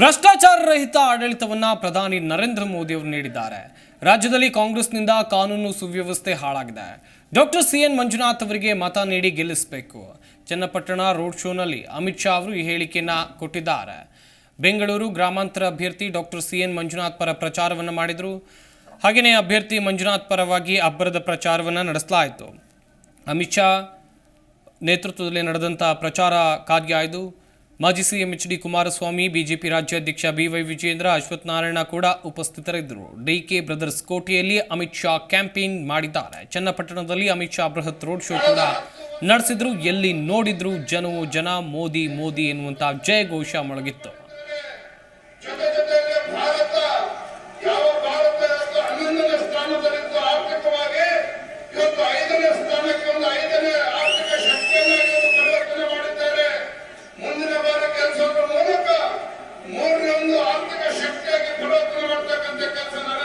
ಭ್ರಷ್ಟಾಚಾರ ರಹಿತ ಆಡಳಿತವನ್ನ ಪ್ರಧಾನಿ ನರೇಂದ್ರ ಮೋದಿ ಅವರು ನೀಡಿದ್ದಾರೆ. ರಾಜ್ಯದಲ್ಲಿ ಕಾಂಗ್ರೆಸ್ನಿಂದ ಕಾನೂನು ಸುವ್ಯವಸ್ಥೆ ಹಾಳಾಗಿದೆ. ಡಾಕ್ಟರ್ ಸಿ ಎನ್ ಮಂಜುನಾಥ್ ಅವರಿಗೆ ಮತ ನೀಡಿ ಗೆಲ್ಲಿಸಬೇಕು. ಚನ್ನಪಟ್ಟಣ ರೋಡ್ ಶೋನಲ್ಲಿ ಅಮಿತ್ ಶಾ ಅವರು ಈ ಹೇಳಿಕೆಯನ್ನು ಕೊಟ್ಟಿದ್ದಾರೆ. ಬೆಂಗಳೂರು ಗ್ರಾಮಾಂತರ ಅಭ್ಯರ್ಥಿ ಡಾಕ್ಟರ್ ಸಿ ಎನ್ ಮಂಜುನಾಥ್ ಪರ ಪ್ರಚಾರವನ್ನು ಮಾಡಿದರು. ಹಾಗೆಯೇ ಅಭ್ಯರ್ಥಿ ಮಂಜುನಾಥ್ ಪರವಾಗಿ ಅಬ್ಬರದ ಪ್ರಚಾರವನ್ನು ನಡೆಸಲಾಯಿತು. ಅಮಿತ್ ಶಾ ನೇತೃತ್ವದಲ್ಲಿ ನಡೆದಂಥ ಪ್ರಚಾರ ಕಾರ್ಯ ಇದು ಮಾಜಿ CM H D Kumaraswamy, BJP ರಾಜ್ಯಾಧ್ಯಕ್ಷ ಬಿವೈ ವಿಜೇಂದ್ರ ಅಶ್ವತ್ಥನಾರಾಯಣ ಕೂಡ ಉಪಸ್ಥಿತರಿದ್ದರು. ಡಿಕೆ ಬ್ರದರ್ಸ್ ಕೋಟೆಯಲ್ಲಿ ಅಮಿತ್ ಶಾ ಕ್ಯಾಂಪೇನ್ ಮಾಡಿದ್ದಾರೆ. ಚನ್ನಪಟ್ಟಣದಲ್ಲಿ ಅಮಿತ್ ಶಾ ಬೃಹತ್ ರೋಡ್ ಶೋ ಕೂಡ ನಡೆಸಿದ್ರು. ಎಲ್ಲಿ ನೋಡಿದ್ರು ಜನವು ಜನ, ಮೋದಿ ಮೋದಿ ಎನ್ನುವಂತಹ ಜಯ ಘೋಷ ಮೊಳಗಿತ್ತು. Gracias.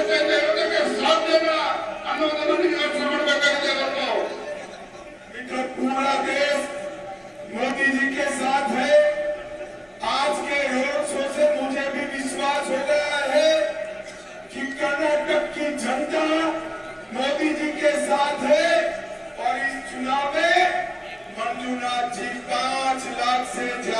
ಸುರಕ್ಷತೆಯಿಂದ ಇರೋದಕ್ಕೆ ಸಾಧ್ಯನಾ ಅನ್ನೋದನ್ನು ನೀವು ಯೋಚನೆ ಮಾಡಬೇಕಾಗಿದೆ ಇವತ್ತು इधर पूरा देश मोदी जी के साथ है आज के रोड शो से मुझे भी विश्वास हो गया है कि कर्नाटक की जनता मोदी जी के साथ है और इस चुनाव में मंजूनाथ जी पांच लाख से ज्यादा